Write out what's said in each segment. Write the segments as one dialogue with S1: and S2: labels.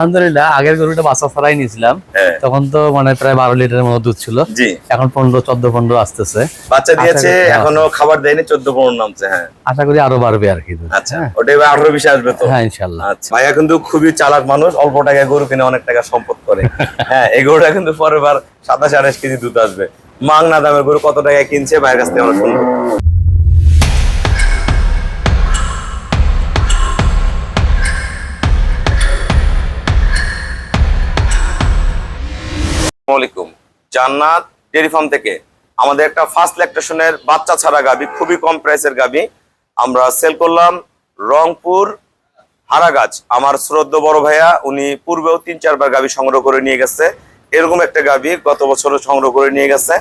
S1: আলহামদুলিল্লাহ আগের গরুটা বাচ্চা ছাড়াই নিয়েছিলাম।
S2: হ্যাঁ।
S1: তখন তো মানে প্রায় বারো লিটারের মতো দুধ ছিল। এখন পনেরো চোদ্দ পনেরো আসতেছে।
S2: বাচ্চা দিয়েছে
S1: আচ্ছা,
S2: এখনও খাবার দেয়নি চোদ্দ পনেরো নামছে হ্যাঁ।
S1: আশা করি আরও বাড়বে আর কি
S2: আচ্ছা ওটা এবার আঠারো বিশে আসবে তো?
S1: হ্যাঁ ইনশাল্লাহ
S2: আচ্ছা। ভাইয়া কিন্তু খুবই চালাক মানুষ অল্প টাকায় গরু কিনে অনেক টাকা সম্পদ করে। হ্যাঁ এই গরুটা কিন্তু পরের বার সাতাশ আঠাশ কেজি দুধ আসবে। মাংনা দামের গরু কত টাকায় কিনছে ভাইয়ের কাছ থেকে আমরা শুনব। আলাইকুম। জান্নাত ডেয়ারি ফার্ম থেকে আমাদের একটা ফার্স্ট ল্যাকটেশনের বাচ্চা ছাড়া গাবি, খুবই কম প্রাইসের গাবি। আমরা সেল করলাম রংপুর হারাগাছ। আমার শ্রদ্ধ বড় ভাইয়া, উনি পূর্বেও তিন, চারবার গাবি সংগ্রহ করে নিয়ে গেছে। এরকম একটা গাবি গত বছরও সংগ্রহ করে নিয়ে গেছে।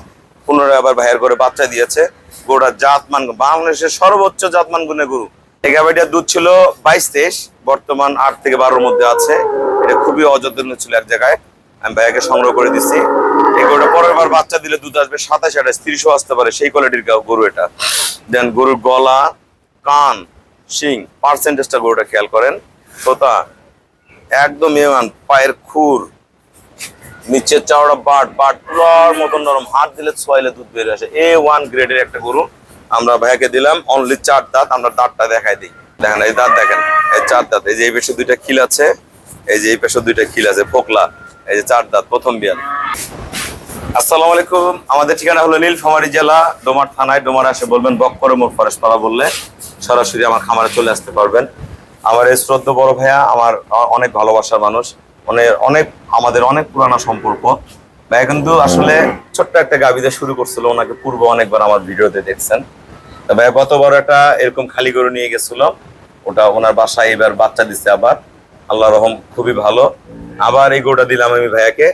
S2: পুনরায় আবার ভাইয়ের করে বাচ্চা দিয়েছে। গরুটার জাতমান, বাংলাদেশের সর্বোচ্চ জাতমান গুণে গরু। এই গাবিটার দুধ ছিল বাইশ তেইশ, বর্তমান আট থেকে বারোর মধ্যে আছে। এটা খুবই অযত্ন ছিল এক জায়গায়। আমি ভাইয়াকে সংগ্রহ করে দিচ্ছি এই গরুটা পরের বার বাচ্চা দিলে দুধ আসবে, সাতাশ আঠাশ, তিরিশও আসতে পারে। সেই কোয়ালিটির গরু এটা। দেন গরুর গলা, কান, শিং পার্সেন্টেজটা গরুটা খেয়াল করেন। শ্রোতা একদম এমান পায়ের খুর, নিচের চাওড়া বাট বাট পুরার মতন নরম। হাত দিলে ছোয়াইলে দুধ বেরিয়ে আসে। এ ওয়ান গ্রেডের একটা গরু। আমরা ভাইয়াকে দিলাম অনলি চার দাঁত, আমরা দাঁতটা দেখাই দিই। দেখেন, এই দাঁত দেখেন, এই চার দাঁত, এই যে এই পেশে দুইটা খিল আছে, এই যে এই পেশে দুইটা খিল আছে পোকলা এই যে চার দাঁত, প্রথম বিয়াল আসসালামু আলাইকুম। আমাদের ঠিকানা হলো নীলফামারী জেলা, ডোমার থানায়। ডোমার আসে বলবেন, বক্কর মোড় ফরেস্টপাড়া বললে সরাসরি আমার খামারে চলে আসতে পারবেন। আমার এই শ্রদ্ধ বড় ভাইয়া আমার অনেক ভালোবাসার মানুষ। মানে অনেক, আমাদের অনেক পুরানো সম্পর্ক। ভাইয়া কিন্তু আসলে ছোট্ট একটা গাবিতে শুরু করছিল, ওনাকে পূর্ব অনেকবার আমার ভিডিওতে দেখছেন। তা ভাইয়া গতবার একটা এরকম খালি গরু নিয়ে গেছিল। ওটা ওনার বাসায় এবার বাচ্চা দিচ্ছে আবার। আল্লাহ রহম, খুবই ভালো। আবার এই গরুটা দিলাম আমি ভাইয়াকে।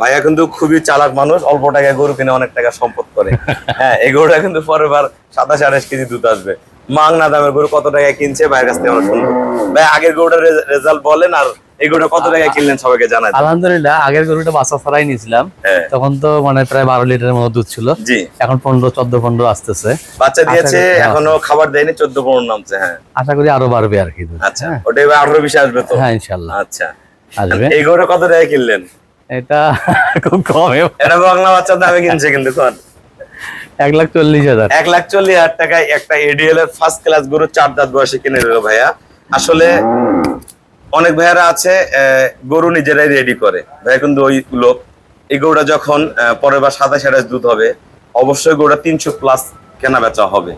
S2: ভাইয়া কিন্তু খুবই চালাক মানুষ অল্প টাকায় গরু কিনে অনেক টাকা সম্পদ করে। হ্যাঁ এই গরুটা কিন্তু পরের বার সাতাশ আঠাশ কেজি দুধ আসবে। মাংনা দামের গরু কত টাকায় কিনছে ভাইয়ের কাছ থেকে আমরা শুনব। ভাই আগের গরুটার রেজাল্ট বলেন আর এই গরুটা কত টাকায় কিনলেন সবাইকে জানাই
S1: আলহামদুলিল্লাহ আগের গরুটা বাচ্চা ছাড়াই নিয়েছিলাম।
S2: হ্যাঁ।
S1: তখন তো মানে প্রায় বারো লিটারের মতো দুধ ছিল।
S2: জি।
S1: এখন পনেরো চোদ্দ পনেরো আসতেছে।
S2: বাচ্চা দিয়েছে। এখনও খাবার দেয়নি চোদ্দ পনেরো নামছে হ্যাঁ।
S1: আশা করি আরও বাড়বে আর কি
S2: আচ্ছা
S1: হ্যাঁ?
S2: ওটা এবার আঠারো বিশে আসবে তো?
S1: হ্যাঁ ইনশাল্লাহ
S2: আচ্ছা।
S1: আসবে।
S2: এই গরুটা কত কিনলেন?
S1: এটা খুব কমে।
S2: এটা বাংলা বাচ্চার দামে কিনছে কিন্তু কোন
S1: এক লাখ চল্লিশ হাজার।
S2: এক লাখ চল্লিশ হাজার টাকায় একটা এডিএল এর ফার্স্ট ক্লাস গরু চার দাঁত বয়সে কিনে দিল ভাইয়া। আসলে অনেক ভাইয়ারা আছে গরু নিজেরাই রেডি করে। ভাইয়া কিন্তু ওই লোক। এই গরুটা যখন পরের বার সাতাশ আঠাশ দুধ হবে অবশ্যই গরুটা তিনশো প্লাস কেনা বেচা হবে।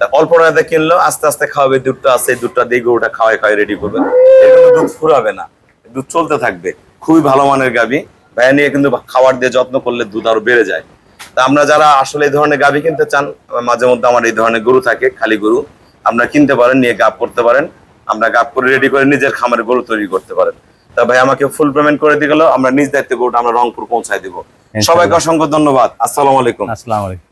S2: তা অল্প টাকাতে কিনলো আস্তে আস্তে খাওয়াবে দুধটা আছে দুধটা দিয়ে গরুটা খাওয়াই খাওয়াই রেডি করবে। দুধ ফুরাবে না। দুধ চলতে থাকবে। খুবই ভালো মানের গাবি ভাইয়া নিয়ে কিন্তু খাবার দিয়ে যত্ন করলে দুধ আরও বেড়ে যায়। তা আমরা যারা আসলে এই ধরনের গাভি কিনতে চান মাঝে মধ্যে আমার এই ধরনের গরু থাকে খালি গরু আপনারা কিনতে পারেন নিয়ে গাপ করতে পারেন। আমরা গাপ করে রেডি করে নিজের খামারে গরু তৈরি করতে পারেন। তা ভাই আমাকে ফুল পেমেন্ট করে দিয়ে গেল আমরা নিজ দায়িত্বে গরুটা আমরা রংপুর পৌঁছায় দিব। সবাইকে অসংখ্য ধন্যবাদ। আসসালামু আলাইকুম।
S1: আসসালামু আলাইকুম।